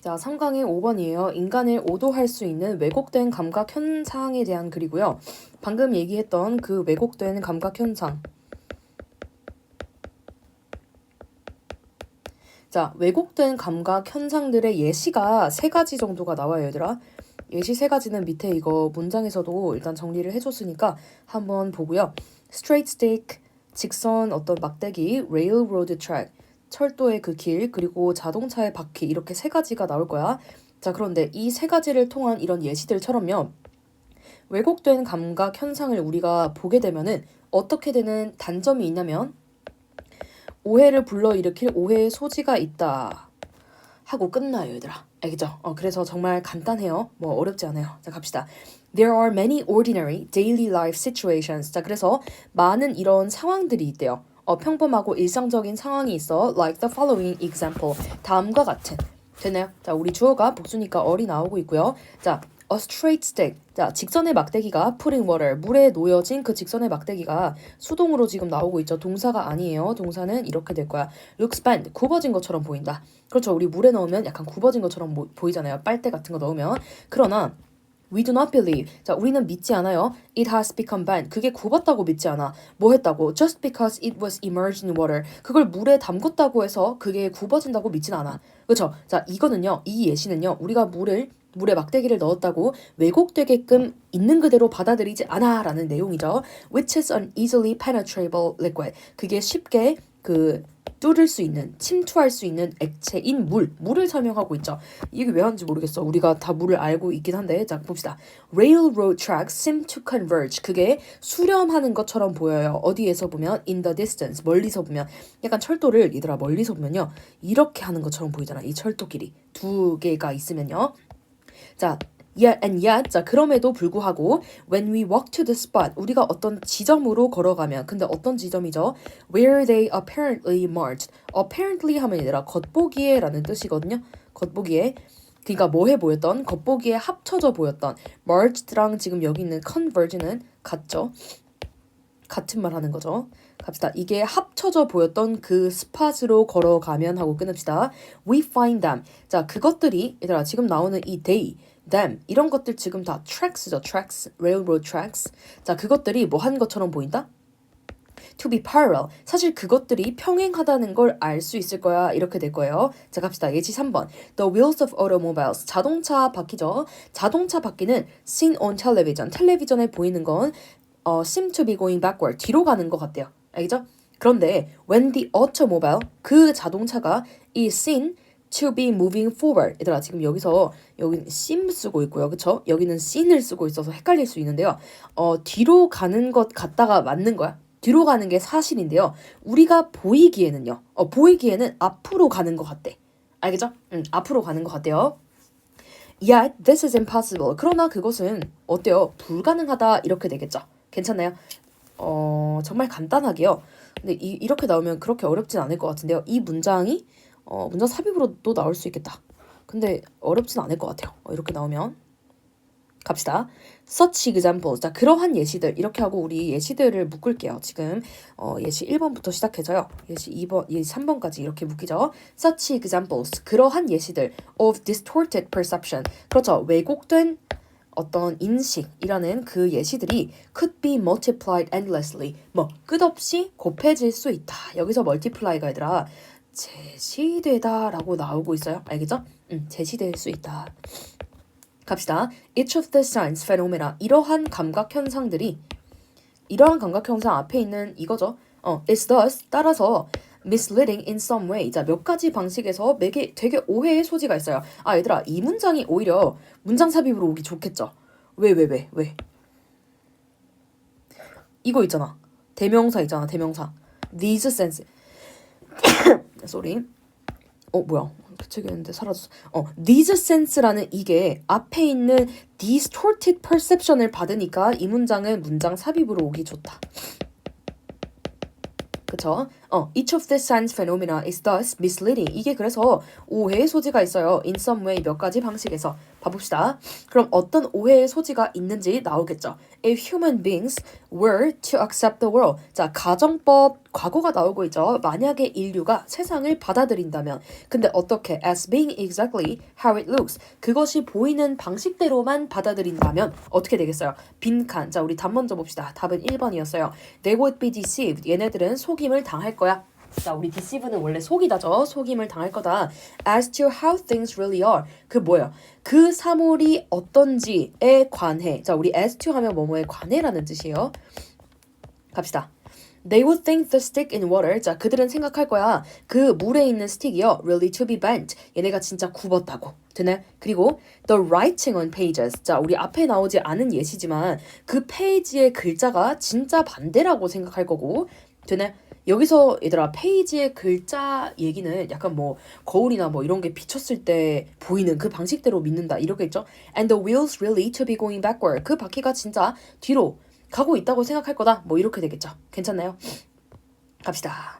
자, 3강의 5번이에요. 인간을 오도할 수 있는 왜곡된 감각 현상에 대한 글이고요. 방금 얘기했던 그 왜곡된 감각 현상. 자, 왜곡된 감각 현상들의 예시가 세 가지 정도가 나와요, 얘들아. 예시 세 가지는 밑에 이거 문장에서도 일단 정리를 해줬으니까 한번 보고요. straight stick, 직선 어떤 막대기, railroad track, 철도의 그 길, 그리고 자동차의 바퀴 이렇게 세 가지가 나올 거야. 자, 그런데 이 세 가지를 통한 이런 예시들처럼요. 왜곡된 감각 현상을 우리가 보게 되면은 어떻게 되는 단점이 있냐면 오해를 불러일으킬 오해의 소지가 있다. 하고 끝나요, 얘들아. 알겠죠? 어, 그래서 정말 간단해요. 뭐 어렵지 않아요. 자, 갑시다. There are many ordinary daily life situations. 자, 그래서 많은 이런 상황들이 있대요. 어, 평범하고 일상적인 상황이 있어. Like the following example. 다음과 같은. 됐나요? 자, 우리 주어가 복수니까 어리 나오고 있고요. 자, a straight stick. 자, 직선의 막대기가 putting water. 물에 놓여진 그 직선의 막대기가 수동으로 지금 나오고 있죠. 동사가 아니에요. 동사는 이렇게 될 거야. looks bent. 굽어진 것처럼 보인다. 그렇죠. 우리 물에 넣으면 약간 굽어진 것처럼 모- 보이잖아요. 빨대 같은 거 넣으면. 그러나 We do not believe. 자, 우리는 믿지 않아요. It has become bent. 그게 굽었다고 믿지 않아. 뭐 했다고? Just because it was immersed in water. 그걸 물에 담궜다고 해서 그게 굽어진다고 믿진 않아. 그렇죠? 자, 이거는요. 이 예시는요. 우리가 물을 물에 막대기를 넣었다고 왜곡되게끔 있는 그대로 받아들이지 않아라는 내용이죠. Which is an easily penetrable liquid. 그게 쉽게 그 뚫을 수 있는, 침투할 수 있는 액체인 물, 물을 설명하고 있죠. 이게 왜 하는지 모르겠어. 우리가 다 물을 알고 있긴 한데, 자 봅시다. Railroad tracks seem to converge. 그게 수렴하는 것처럼 보여요. 어디에서 보면 in the distance, 멀리서 보면 약간 철도를 얘들아 멀리서 보면요, 이렇게 하는 것처럼 보이잖아. 이 철도길이 두 개가 있으면요. 자, yet and yet. 자, 그럼에도 불구하고 when we walk to the spot 우리가 어떤 지점으로 걸어가면 근데 어떤 지점이죠? where they apparently marched. apparently 하면 얘들아 겉보기에라는 뜻이거든요. 겉보기에 그러니까 뭐해 보였던 겉보기에 합쳐져 보였던 marched랑 지금 여기 있는 converge는 같죠? 같은 말 하는 거죠. 갑시다. 이게 합쳐져 보였던 그 스팟으로 걸어가면 하고 끊읍시다. We find them. 자, 그것들이 얘들아 지금 나오는 이 they, them 이런 것들 지금 다 tracks죠. tracks, railroad tracks. 자, 그것들이 뭐 한 것처럼 보인다? to be parallel. 사실 그것들이 평행하다는 걸 알 수 있을 거야. 이렇게 될 거예요. 자, 갑시다. 예시 3번. The wheels of automobiles. 자동차 바퀴죠. 자동차 바퀴는 seen on television. 텔레비전에 보이는 건 어, seem to be going backward. 뒤로 가는 것 같대요. 알겠죠? 그런데 when the automobile 그 자동차가 is seen to be moving forward. 얘들아 지금 여기서 여기는 seem 쓰고 있고요. 그쵸? 여기는 seen을 쓰고 있어서 헷갈릴 수 있는데요. 어, 뒤로 가는 것 같다가 맞는 거야. 뒤로 가는 게 사실인데요. 우리가 보이기에는요. 어, 보이기에는 앞으로 가는 것 같대. 알겠죠? 응, 앞으로 가는 것 같대요. Yet this is impossible. 그러나 그것은 어때요? 불가능하다 이렇게 되겠죠. 괜찮나요? 어, 정말 간단하게요. 근데 이, 이렇게 나오면 그렇게 어렵진 않을 것 같은데요. 이 문장이 어, 문장 삽입으로도 나올 수 있겠다. 근데 어렵진 않을 것 같아요. 어, 이렇게 나오면 갑시다. Such examples. 자, 그러한 예시들. 이렇게 하고 우리 예시들을 묶을게요. 지금 어, 예시 1번부터 시작해서요. 예시 2번, 예시 3번까지 이렇게 묶이죠. Such examples. 그러한 예시들 of distorted perception. 그렇죠. 왜곡된 어떤 인식이라는 그 예시들이 could be multiplied endlessly. 뭐 끝없이 곱해질 수 있다. 여기서 multiply가 아니라 제시되다라고 나오고 있어요. 알겠죠? 음, 제시될 수 있다. 갑시다. Each of the signs, phenomena. 이러한 감각 현상들이 이러한 감각 현상 앞에 있는 이거죠. 어, is thus 따라서 misleading in some way. 자, 몇 가지 방식에서 되게 되게 오해의 소지가 있어요. 아, 얘들아, 이 문장이 오히려 문장 삽입으로 오기 좋겠죠. 왜, 왜, 왜, 왜? 이거 있잖아. 대명사 있잖아, 대명사. These sense. Sorry. 어, 뭐야? 그책이었는데 사라졌어. 어, these sense라는 이게 앞에 있는 distorted perception을 받으니까 이 문장은 문장 삽입으로 오기 좋다. 그쵸? 어, each of these signs phenomena is thus misleading. 이게 그래서 오해의 소지가 있어요. in some way 몇 가지 방식에서 봐봅시다. 그럼 어떤 오해의 소지가 있는지 나오겠죠. If human beings were to accept the world. 자, 가정법 과거가 나오고 있죠. 만약에 인류가 세상을 받아들인다면 근데 어떻게 as being exactly how it looks 그것이 보이는 방식대로만 받아들인다면 어떻게 되겠어요? 빈칸. 자, 우리 답 먼저 봅시다. 답은 1번이었어요. They would be deceived. 얘네들은 속임을 당할 거야. 자, 우리 deceive는 원래 속이다죠. 속임을 당할 거다. As to how things really are. 그 뭐예요? 그 사물이 어떤지에 관해. 자, 우리 as to 하면 뭐뭐에 관해라는 뜻이에요. 갑시다. They would think the stick in water. 자, 그들은 생각할 거야. 그 물에 있는 스틱이요. Really to be bent. 얘네가 진짜 굽었다고. 되네? 그리고 the writing on pages. 자, 우리 앞에 나오지 않은 예시지만 그 페이지의 글자가 진짜 반대라고 생각할 거고. 되네? 여기서 얘들아 페이지의 글자 얘기는 약간 뭐 거울이나 뭐 이런 게 비쳤을 때 보이는 그 방식대로 믿는다 이러겠죠? And the wheels really to be going backward. 그 바퀴가 진짜 뒤로 가고 있다고 생각할 거다. 뭐 이렇게 되겠죠. 괜찮나요? 갑시다.